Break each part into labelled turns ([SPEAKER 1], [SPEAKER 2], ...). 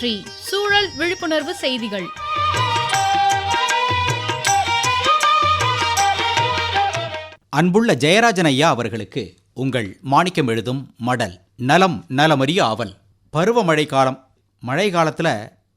[SPEAKER 1] சுற்றி சூழல் விழிப்புணர்வு செய்திகள்.
[SPEAKER 2] அன்புள்ள ஜெயராஜன் ஐயா அவர்களுக்கு உங்கள் மாணிக்கம் எழுதும் மடல் நலம் நலமறிய ஆவல். பருவமழை காலம் மழை காலத்தில்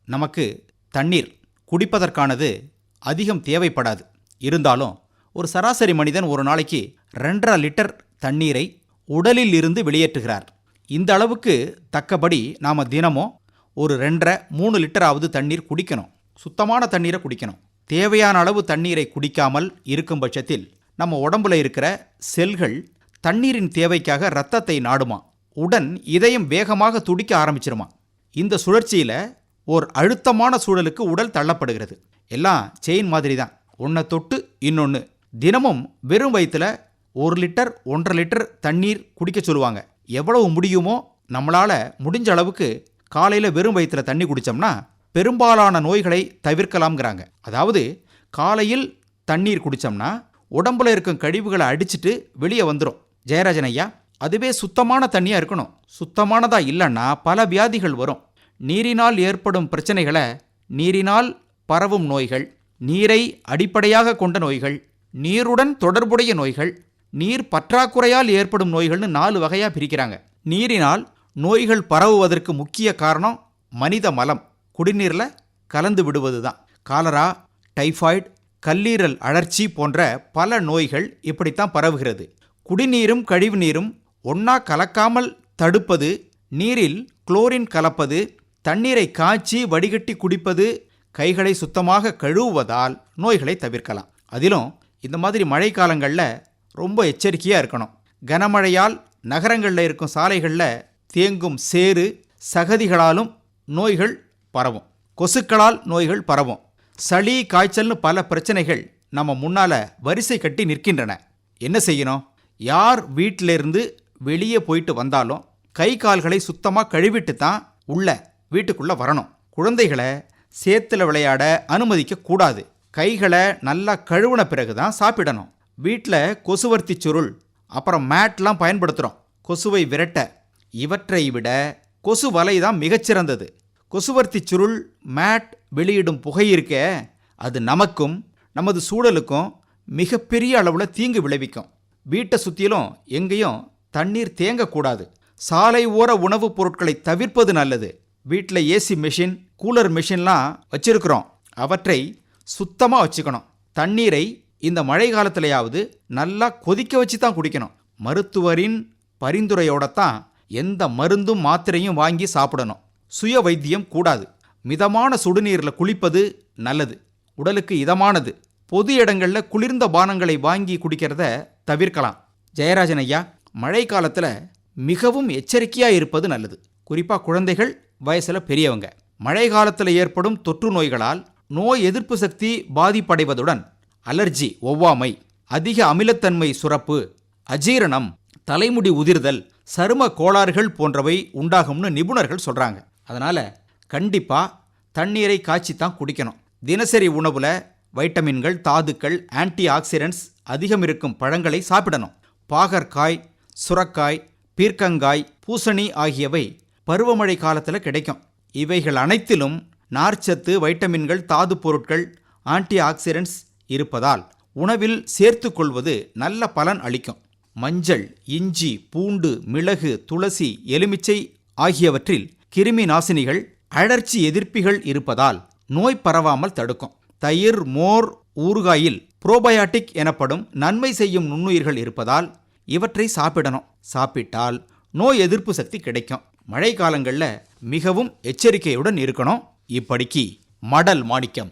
[SPEAKER 2] நமக்கு தண்ணீர் குடிப்பதற்கானது அதிகம் தேவைப்படாது. இருந்தாலும் ஒரு சராசரி மனிதன் ஒரு நாளைக்கு ரெண்டரை லிட்டர் தண்ணீரை உடலில் இருந்து வெளியேற்றுகிறார். இந்த அளவுக்கு தக்கபடி நாம் தினமும் ஒரு ரெண்டரை மூணு லிட்டராவது தண்ணீர் குடிக்கணும். சுத்தமான தண்ணீரை குடிக்கணும். தேவையான அளவு தண்ணீரை குடிக்காமல் இருக்கும் பட்சத்தில் நம்ம உடம்புல இருக்கிற செல்கள் தண்ணீரின் தேவைக்காக இரத்தத்தை நாடுமா? உடன் இதயம் வேகமாக துடிக்க ஆரம்பிச்சிருமா? இந்த சுழற்சியில் ஓர் அழுத்தமான சூழலுக்கு உடல் தள்ளப்படுகிறது. எல்லாம் செயின் மாதிரி தான் ஒன்றை தொட்டு இன்னொன்று தினமும் வெறும் வயிற்றுல ஒரு லிட்டர் ஒன்றரை லிட்டர் தண்ணீர் குடிக்க சொல்லுவாங்க. எவ்வளவு முடியுமோ நம்மளால் முடிஞ்ச அளவுக்கு காலையில் வெறும் வயிற்றில் தண்ணி குடித்தோம்னா பெரும்பாலான நோய்களை தவிர்க்கலாம்ங்கிறாங்க. அதாவது காலையில் தண்ணீர் குடித்தோம்னா உடம்புல இருக்கும் கழிவுகளை அடிச்சுட்டு வெளியே வந்துடும் ஜெயராஜன் ஐயா அதுவே சுத்தமான தண்ணியாக இருக்கணும். சுத்தமானதாக இல்லைன்னா பல வியாதிகள் வரும். நீரினால் ஏற்படும் பிரச்சனைகளை நீரினால் பரவும் நோய்கள் நீரை அடிப்படையாக கொண்ட நோய்கள் நீருடன் தொடர்புடைய நோய்கள் நீர் பற்றாக்குறையால் ஏற்படும் நோய்கள்னு நாலு வகையாக பிரிக்கிறாங்க. நீரினால் நோய்கள் பரவுவதற்கு முக்கிய காரணம் மனித மலம். குடிநீரில் கலந்து விடுவது தான் காலரா டைஃபாய்டு கல்லீரல் அழற்சி போன்ற பல நோய்கள் இப்படித்தான் பரவுகிறது. குடிநீரும் கழிவுநீரும் ஒன்றா கலக்காமல் தடுப்பது நீரில் குளோரின் கலப்பது தண்ணீரை காய்ச்சி வடிகட்டி குடிப்பது கைகளை சுத்தமாக கழுவுவதால் நோய்களை தவிர்க்கலாம். அதிலும் இந்த மாதிரி மழைக்காலங்களில் ரொம்ப எச்சரிக்கையாக இருக்கணும். கனமழையால் நகரங்களில் இருக்கும் சாலைகளில் தேங்கும் சேறு சகதிகளாலும் நோய்கள் பரவும். கொசுக்களால் நோய்கள் பரவும். சளி காய்ச்சல்னு பல பிரச்சனைகள் நம்ம முன்னால வரிசை கட்டி நிற்கின்றன. என்ன செய்யணும்? யார் வீட்டிலிருந்து வெளியே போயிட்டு வந்தாலும் கை கால்களை சுத்தமாக கழுவிட்டு தான் உள்ள வீட்டுக்குள்ளே வரணும். குழந்தைகளை சேத்துல விளையாட அனுமதிக்க கூடாது. கைகளை நல்லா கழுவுன பிறகு தான் சாப்பிடணும். வீட்டில் கொசுவர்த்தி சுருள் அப்புறம் மேட்லாம் பயன்படுத்துகிறோம் கொசுவை விரட்ட இவற்றை விட கொசு வலை தான் மிகச்சிறந்தது கொசுவர்த்தி சுருள் மேட் வெளியிடும் புகை இருக்க அது நமக்கும் நமது சூழலுக்கும் மிகப்பெரிய அளவில் தீங்கு விளைவிக்கும். வீட்டை சுற்றிலும் எங்கேயும் தண்ணீர் தேங்கக்கூடாது. சாலை ஓர உணவுப் பொருட்களை தவிர்ப்பது நல்லது. வீட்டில் ஏசி மிஷின் கூலர் மிஷின்லாம் வச்சிருக்கிறோம். அவற்றை சுத்தமாக வச்சுக்கணும். தண்ணீரை இந்த மழை காலத்திலையாவது நல்லா கொதிக்க வச்சு தான் குடிக்கணும். மருத்துவரின் பரிந்துரையோட தான் எந்த மருந்தும் மாத்திரையும் வாங்கி சாப்பிடணும். சுய வைத்தியம் கூடாது. மிதமான சுடுநீரில் குளிப்பது நல்லது. உடலுக்கு இதமானது. பொது இடங்களில் குளிர்ந்த பானங்களை வாங்கி குடிக்கிறத தவிர்க்கலாம். ஜெயராஜன் ஐயா மழை காலத்தில் மிகவும் எச்சரிக்கையாக இருப்பது நல்லது. குறிப்பாக குழந்தைகள் வயசில் பெரியவங்க. மழை காலத்தில் ஏற்படும் தொற்று நோய்களால் நோய் எதிர்ப்பு சக்தி பாதிப்படைவதுடன் அலர்ஜி ஒவ்வாமை அதிக அமிலத்தன்மை சுரப்பு அஜீரணம் தலைமுடி உதிர்தல் சரும கோளாறுகள் போன்றவை உண்டாகும்னு நிபுணர்கள் சொல்கிறாங்க அதனால் கண்டிப்பாக தண்ணீரை காய்ச்சி தான் குடிக்கணும். தினசரி உணவில் வைட்டமின்கள் தாதுக்கள் ஆன்டி ஆக்சிடென்ட்ஸ் அதிகம் இருக்கும் பழங்களை சாப்பிடணும். பாகற்காய் சுரக்காய் பீர்க்கங்காய் பூசணி ஆகியவை பருவமழை காலத்தில் கிடைக்கும். இவைகள் அனைத்திலும் நார்ச்சத்து வைட்டமின்கள் தாது பொருட்கள் ஆன்டி ஆக்சிடென்ட்ஸ் இருப்பதால் உணவில் சேர்த்துக்கொள்வது நல்ல பலன் அளிக்கும். மஞ்சள் இஞ்சி பூண்டு மிளகு துளசி எலுமிச்சை ஆகியவற்றில் கிருமி நாசினிகள் அழற்சி எதிர்ப்பிகள் இருப்பதால் நோய் பரவாமல் தடுக்கும். தயிர் மோர் ஊறுகாயில் புரோபயாட்டிக் எனப்படும் நன்மை செய்யும் நுண்ணுயிர்கள் இருப்பதால் இவற்றை சாப்பிடணும். சாப்பிட்டால் நோய் எதிர்ப்பு சக்தி கிடைக்கும். மழை காலங்களில் மிகவும் எச்சரிக்கையுடன் இருக்கணும். இப்படிக்கு மடல் மாணிக்கம்.